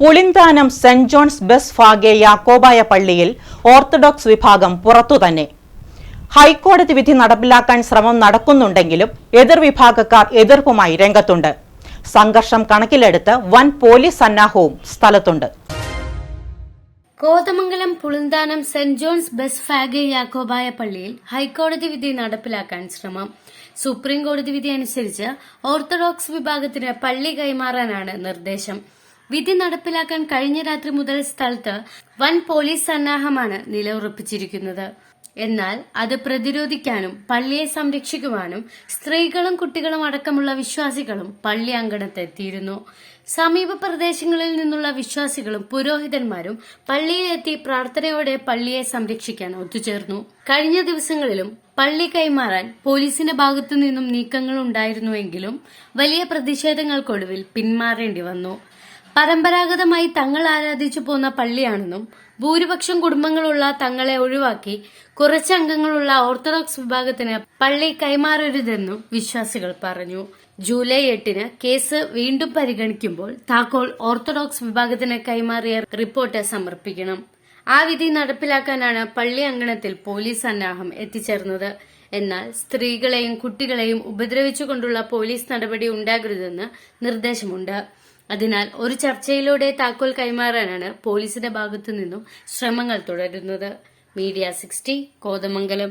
Pulinthanam saint John's Bethphage Yakobaya പള്ളിയിൽ orthodox വിഭാഗം പുറത്തുതന്നെ. ഹൈക്കോടതി വിധി നടപ്പിലാക്കാൻ ശ്രമം നടക്കുന്നുണ്ടെങ്കിലും എതിർ വിഭാഗക്കാർ എതിർപ്പുമായി രംഗത്തുണ്ട്. സംഘർഷം കണക്കിലെടുത്ത് വൻ പോലീസ് സന്നാഹവും സ്ഥലത്തുണ്ട്. Kothamangalam Pulinthanam saint John's Bethphage Yakobaya പള്ളിയിൽ ഹൈക്കോടതി വിധി നടപ്പിലാക്കാൻ ശ്രമം. സുപ്രീം കോടതി വിധി അനുസരിച്ച് ഓർത്തഡോക്സ് വിഭാഗത്തിന് പള്ളി കൈമാറാനാണ് നിർദ്ദേശം. വിധി നടപ്പിലാക്കാൻ കഴിഞ്ഞ രാത്രി മുതൽ സ്ഥലത്ത് വൻ പോലീസ് സന്നാഹമാണ് നിലയുറപ്പിച്ചിരിക്കുന്നത്. എന്നാൽ അത് പ്രതിരോധിക്കാനും പള്ളിയെ സംരക്ഷിക്കുവാനും സ്ത്രീകളും കുട്ടികളും അടക്കമുള്ള വിശ്വാസികളും പള്ളി അങ്കണത്തെത്തിയിരുന്നു. സമീപ പ്രദേശങ്ങളിൽ നിന്നുള്ള വിശ്വാസികളും പുരോഹിതന്മാരും പള്ളിയിലെത്തി പ്രാർത്ഥനയോടെ പള്ളിയെ സംരക്ഷിക്കാൻ ഒത്തുചേർന്നു. കഴിഞ്ഞ ദിവസങ്ങളിലും പള്ളി കൈമാറാൻ പോലീസിന്റെ ഭാഗത്തു നിന്നും നീക്കങ്ങൾ ഉണ്ടായിരുന്നുവെങ്കിലും വലിയ പ്രതിഷേധങ്ങൾക്കൊടുവിൽ പിന്മാറേണ്ടി വന്നു. പരമ്പരാഗതമായി തങ്ങൾ ആരാധിച്ചു പോന്ന പള്ളിയാണെന്നും ഭൂരിപക്ഷം കുടുംബങ്ങളുള്ള തങ്ങളെ ഒഴിവാക്കി കുറച്ച് അംഗങ്ങളുള്ള ഓർത്തഡോക്സ് വിഭാഗത്തിന് പള്ളി കൈമാറരുതെന്നും വിശ്വാസികൾ പറഞ്ഞു. ജൂലൈ എട്ടിന് കേസ് വീണ്ടും പരിഗണിക്കുമ്പോൾ താക്കോൽ ഓർത്തഡോക്സ് വിഭാഗത്തിന് കൈമാറിയ റിപ്പോർട്ട് സമർപ്പിക്കണം. ആ വിധി നടപ്പിലാക്കാനാണ് പള്ളി അങ്കണത്തിൽ പോലീസ് സന്നാഹം എത്തിച്ചേർന്നത്. എന്നാൽ സ്ത്രീകളെയും കുട്ടികളെയും ഉപദ്രവിച്ചുകൊണ്ടുള്ള പോലീസ് നടപടി ഉണ്ടാകരുതെന്ന് നിർദ്ദേശമുണ്ട്. അതിനാൽ ഒരു ചർച്ചയിലൂടെ താക്കോൽ കൈമാറാനാണ് പോലീസിന്റെ ഭാഗത്തു നിന്നും ശ്രമങ്ങൾ തുടരുന്നത്. Media sixty Kothamangalam.